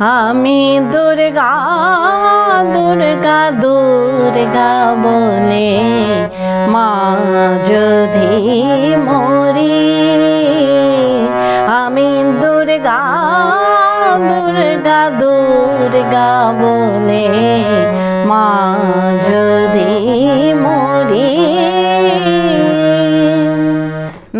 আমি দুর্গা দুর্গা দুর্গা বলে মা যদি মরি। আমি দুর্গা দুর্গা দুর্গা বলে মা যদি মরি।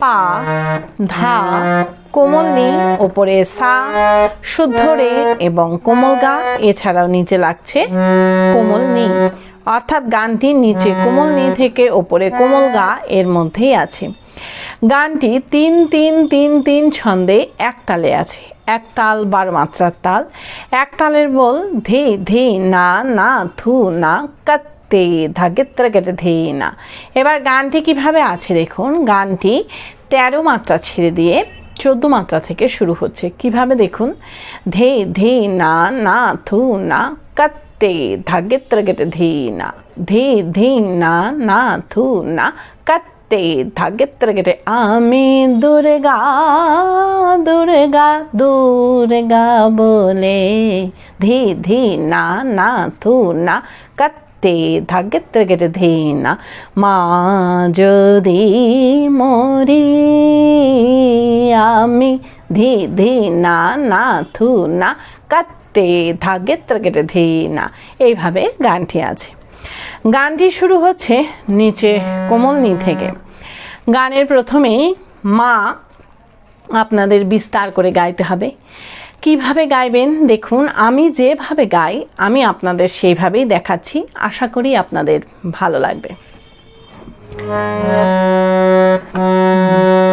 পা, ধা, কোমল নি ওপরে সা, শুদ্ধ রে এবং কোমল গা, এছাড়াও নিচে লাগছে কোমল নি। অর্থাৎ গানটি নিচে কোমল নি থেকে ওপরে কোমল গা এর মধ্যেই আছে। গানটি তিন তিন তিন তিন ছন্দে এক তালে আছে। এক তাল বারো মাত্রার তাল। এক তালের বল ধে ধে, না না থু না কাত্তে ধাগেত্রা কেটে ধে না এবার গানটি কীভাবে আছে দেখুন। গানটি তেরো মাত্রা ছেড়ে দিয়ে চোদ্দ মাত্রা থেকে শুরু হচ্ছে। কীভাবে দেখুন? ধে ধে, না না, থু, না, কাত্তে ধাগেত্রা কেটে ধে না ধে ধে, না না, থু, না, কাত্তে তে ধাগেত্র গেটে আমি দুর্গা দুর্গা দুর্গা বলে। ধি ধি, না না, থু, না কাত্তে ধাগেত্র গেটে ধি না মা যদি মরি আমি ধি ধি না না থু না কাত্তে ধাগেত্র গেটে ধি না এইভাবে গানটি আছে। গানটি শুরু হচ্ছে নিচে কোমলনি থেকে। গানের প্রথমেই মা আপনাদের বিস্তার করে গাইতে হবে। কীভাবে গাইবেন? দেখুন, আমি যেভাবে গাই, আমি আপনাদের সেইভাবেই দেখাচ্ছি। আশা করি আপনাদের ভালো লাগবে।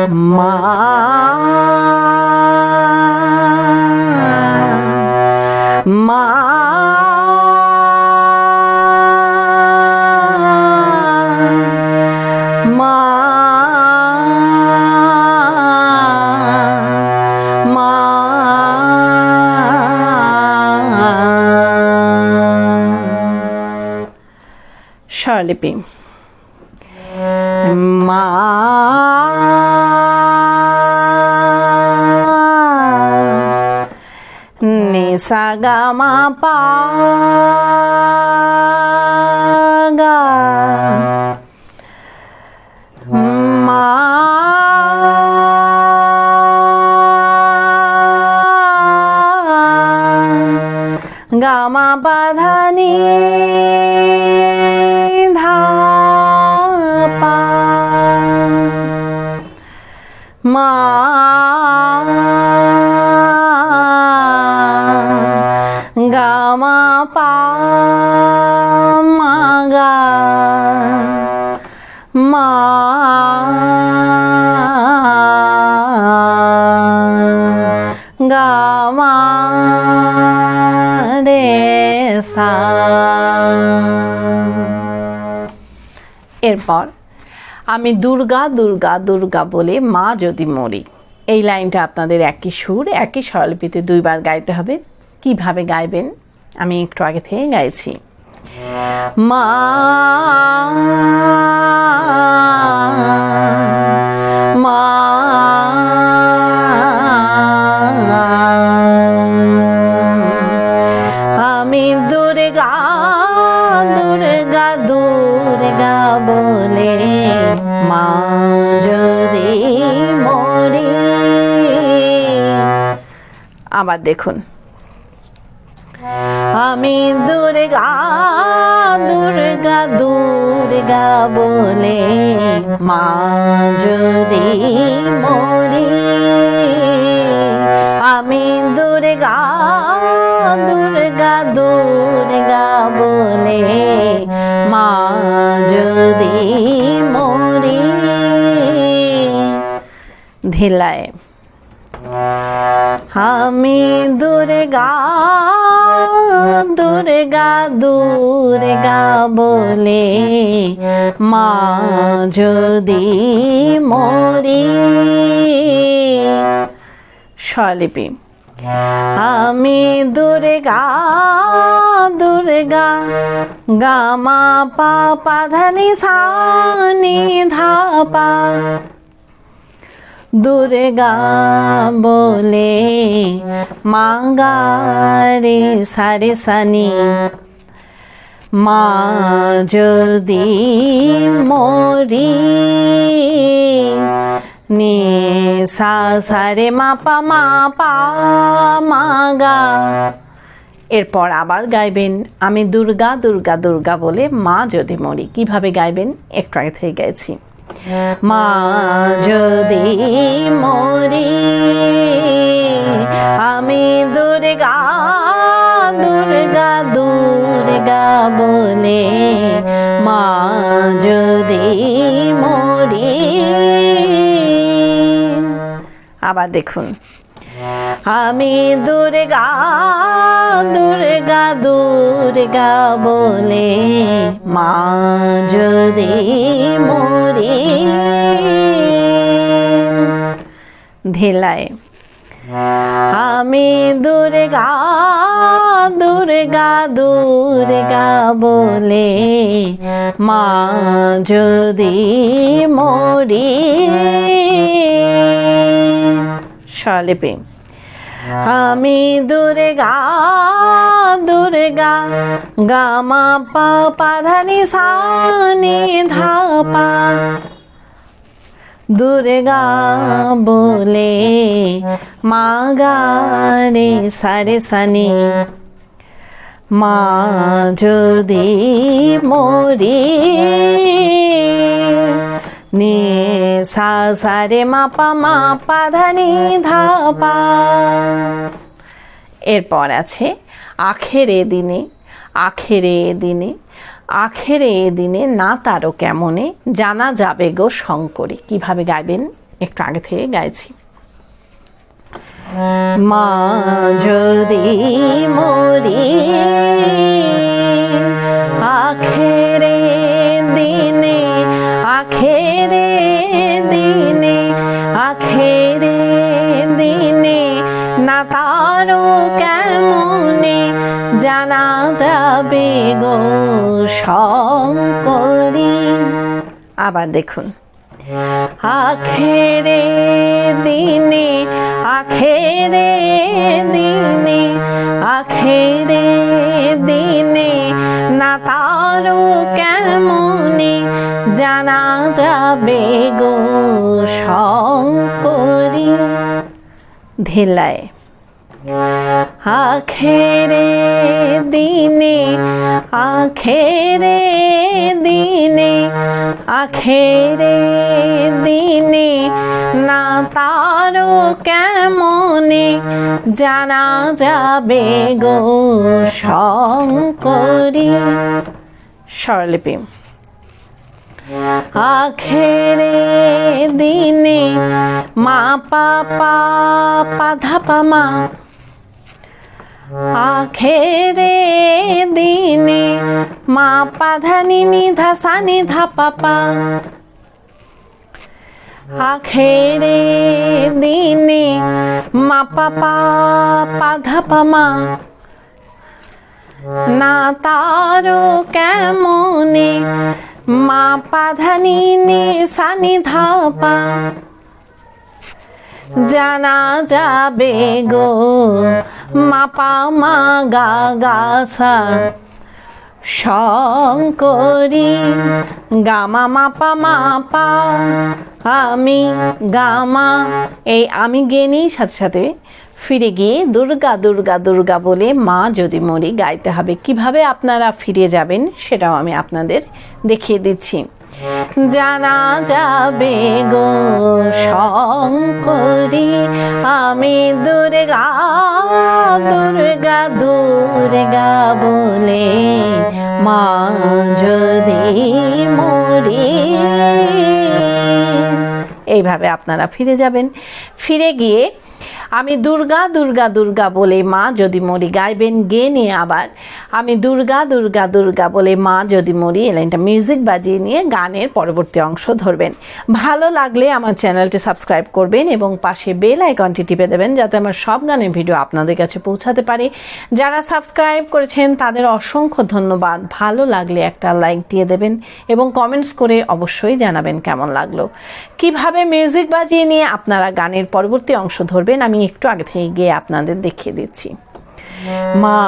মা মা স্বরলিপি মা নিসা গা মা পা গা মা মা। গামা পা মা গা মা। গা মা রে এরপর আমি দুর্গা দুর্গা দুর্গা বলে মা যদি মরি। এই লাইনটা আপনাদের একই সুর, একই স্বরলিপিতে দুইবার গাইতে হবে। কীভাবে গাইবেন? আমি একটু আগে থেকে গাইছি। মা আবার দেখুন। আমি দুর্গা দুর্গা দুর্গা বলে মা যদি মরি আমি দুর্গা দুর্গা দুর্গা বলে মা যদি মরি। ধিলায় আমি দুর্গা দুর্গা দুর্গা বলে মা যদি মরি। স্বলিপি, আমি দুর্গা দুর্গা গামা পাপা ধানি সানি ধাপা দুর্গা বলে মাঙ্গারে সারে সানি। মা যদি মরি নি সা সারে মাপা মাপা মাগা। এরপর আবার গাইবেন আমি দুর্গা দুর্গা দুর্গা বলে মা যদি মরি। কীভাবে গাইবেন? একটু আগে থেকে গাইছি। মা যদি মরি আমি দুর্গা দুর্গা দুর্গা বলে মা যদি মরি। আবার দেখুন। আমি দুর্গা দুর্গা দুর্গা বলে মা যদি মরি। ধেলায় আমি দুর্গা দুর্গা দুর্গা বলে মা যদি মরি। স্বলিপি আমি দুর্গা দুর্গা গামা পা পাধানি সানি ধাপা দুর্গা বলে, মা গারে সারে সানি মা যদি মরি সা সারে মাপা মাপা ধানি ধাপা। এরপর আছে, আখেরে দিনে আখেরে দিনে আখেরে দিনে না তারও কেমনে জানা যাবে গো শঙ্করী। কীভাবে গাইবেন? একটু আগে থেকে গাইছি। মা যদি মরি, আখেরে যাবে গো আবার দেখুন। আখেরে দিনে আখেরে দিনে আখেরে দিনে না তারও কেমনে জানা যাবে গো শঙ্করী। ধেলায় আখেরে দিনে আখেরে দিনে আখেরে দিনে না তারও কেমনে জানা যাবে গো শঙ্করী? স্বরলিপি আখেরে দিনে মা পাপা পাধা পামা আখেরে দিনে মা পাধানি নিধা সানি ধা পাপা। আখেরে দিনে মা পাপা পাধা পামা। না তারও কেমনে মা পাধানি নি সানি ধাপা জানা যাবে গো। মাপা মা গা গা সা শঙ্করী, গামা মাপা মাপা। আমি গামা। এই আমি গেনি, সাথে সাথে ফিরে গিয়ে দুর্গা দুর্গা দুর্গা বলে মা যদি মরি গাইতে হবে। কীভাবে আপনারা ফিরে যাবেন সেটাও আমি আপনাদের দেখিয়ে দিচ্ছি। জানা যাবে গো শঙ্করী, আমি দুর্গা দুর্গা দুর্গা বলে মা যদি মরি। এইভাবে আপনারা ফিরে যাবেন। ফিরে গিয়ে আমি দুর্গা দুর্গা দুর্গা বলে মা যদি মরি, গাইবেন গে নিয়ে আবার। আমি দুর্গা দুর্গা দুর্গা বলে মা যদি মরি, এই লাইনটা মিউজিক বাজিয়ে নিয়ে গানের পরবর্তী অংশ ধরবেন। ভালো লাগলে আমার চ্যানেলটি সাবস্ক্রাইব করবেন এবং পাশে বেল আইকনটি টিপে দেবেন যাতে আমার সব গানের ভিডিও আপনাদের কাছে পৌঁছাতে পারে। যারা সাবস্ক্রাইব করেছেন, তাদের অসংখ্য ধন্যবাদ। ভালো লাগলে একটা লাইক দিয়ে দেবেন এবং কমেন্টস করে অবশ্যই জানাবেন কেমন লাগল। কীভাবে মিউজিক বাজিয়ে নিয়ে আপনারা গানের পরবর্তী অংশ ধরবেন, আমি একটু আগে থেকে গিয়ে আপনাদের দেখিয়ে দিচ্ছি। মা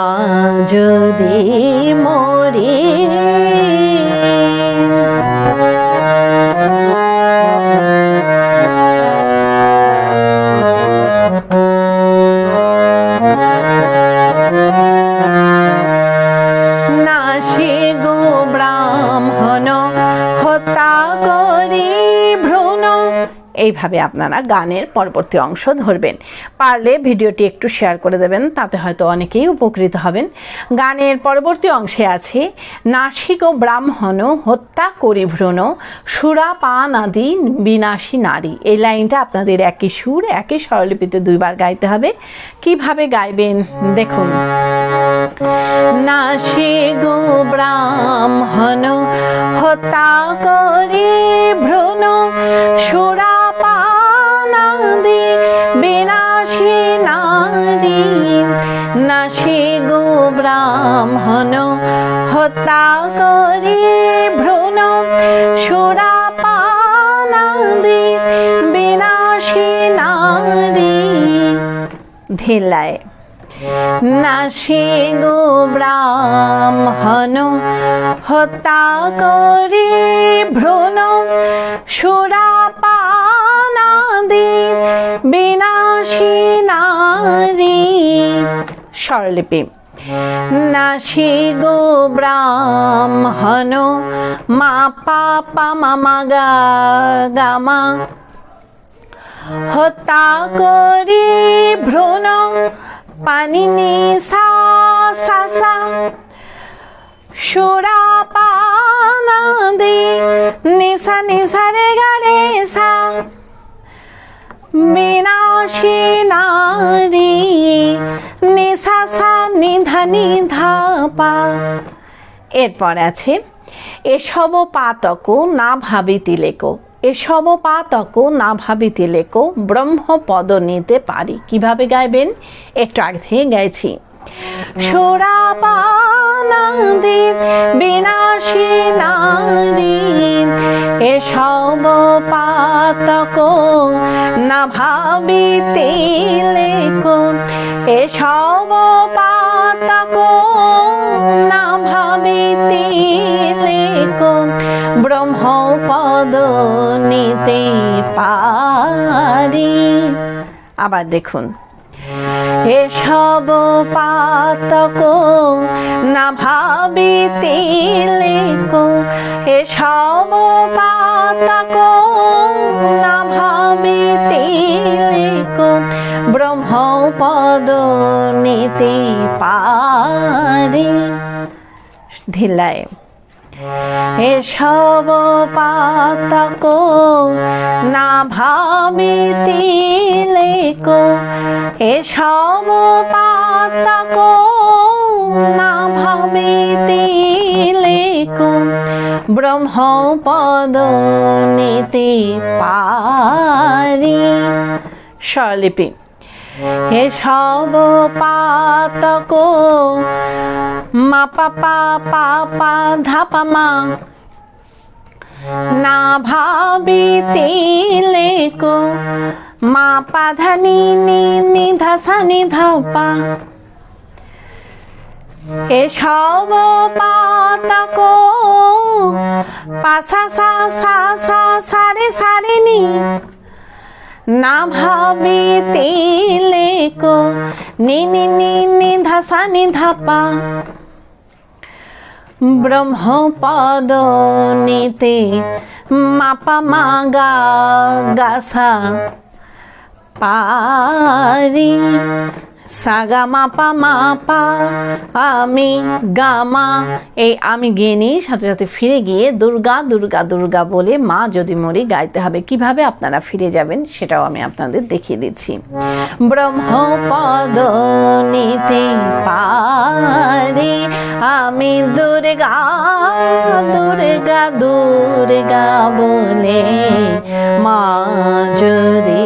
যদি মরে এইভাবে আপনারা গানের পরবর্তী অংশ ধরবেন। পারলে ভিডিওটি একটু শেয়ার করে দেবেন, তাতে হয়তো অনেকেই উপকৃত হবেন। গানের পরবর্তী অংশে আছে। নাসিক ও ব্রাহ্মণ হত্যা করি ভ্রূণ, সুরা পান আদি বিনাশী নারী। এই লাইনটা আপনাদের একই সুর, একই স্বরলিপিতে দুইবার গাইতে হবে। কীভাবে গাইবেন? দেখুন। নাসে গো ব্রাহ্মণ হত্যা করে ভ্রূণ সুরাপানাদি নারী নাসে গো ব্রাহ্মণ, হত্যা করে ভ্রূণ, সুরাপানাদি, বিনাশী নারী। ধেলায় গো ব্রাহ্মণ, হত্যা করে ভ্রূণ সুরাপানাদি বিনাশী নারী। স্বরলিপি নাশি গো ব্রাহ্মণ, মা পাপা, মামা গা গামা হত্যা করি ভ্রূণ, পানি নিসা সাসা সুরা পানাদি, নিসা নিসা রে, গা, রে, সা। বিনাশী নারী নিশাসা নিধা নিধা পা। এরপর আছে, এসব পাতক না ভাবিতি তিলেক এসব পাতক না ভাবি তিলেক ব্রহ্মপদ নিতে পারি। কীভাবে গাইবেন? একটু আগে থেকে গাইছি। সোরাপানাদি বিনাশী নারী এসব পাতক না ভাবিতে লেক এসব পাতক না ভাবিতে লেক ব্রহ্মপদ নিতে পারি। আবার দেখুন। এসব পাতক না ভাবিতে লেক এসব পাতক না ভাবিতে লেক ব্রহ্মপদ নিতে পারি। ধিলায় এসব পাতক না ভাবিতে লেক এসব পাতক না লেক ব্রহ্মপদ নিতে পারি। স্বরলিপি। এসব পাতক মা পাপা পাপা, ধাপা মা, না ভাবিতে লেক মা পাধা নি নি নি ধসা নি ধপা এসব পাতক পাসা সা সা সা সারে সারে নি না ভাবিতে কো, নি নি নি নি ধাসা নি ধাপা ব্রহ্মপদ নিতে মাপা মাগা গাসা পারি। সাগা মাপা মাপা, আমি গামা এই আমি গিয়ে সাথে সাথে ফিরে গিয়ে দুর্গা দুর্গা দুর্গা বলে মা যদি মরি গাইতে হবে, কীভাবে আপনারা ফিরে যাবেন সেটাও আমি আপনাদের দেখিয়ে দিচ্ছি। ব্রহ্মপদ নিতে পারি, আমি দুর্গা দুর্গা দুর্গা বলে মা যদি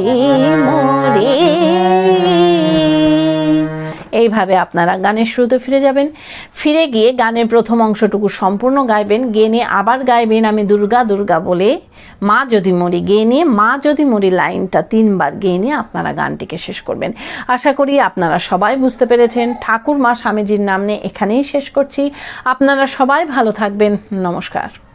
মরে এইভাবে আপনারা গানের শুরুতে ফিরে যাবেন। ফিরে গিয়ে গানের প্রথম অংশটুকু সম্পূর্ণ গাইবেন। গেয়ে নিয়ে আবার গাইবেন আমি দুর্গা দুর্গা বলে। মা যদি মরি গেয়ে নিয়ে মা যদি মরি লাইনটা তিনবার গেয়ে নিয়ে আপনারা গানটিকে শেষ করবেন। আশা করি আপনারা সবাই বুঝতে পেরেছেন। ঠাকুর মা স্বামীজির নাম নিয়ে এখানেই শেষ করছি। আপনারা সবাই ভালো থাকবেন। নমস্কার।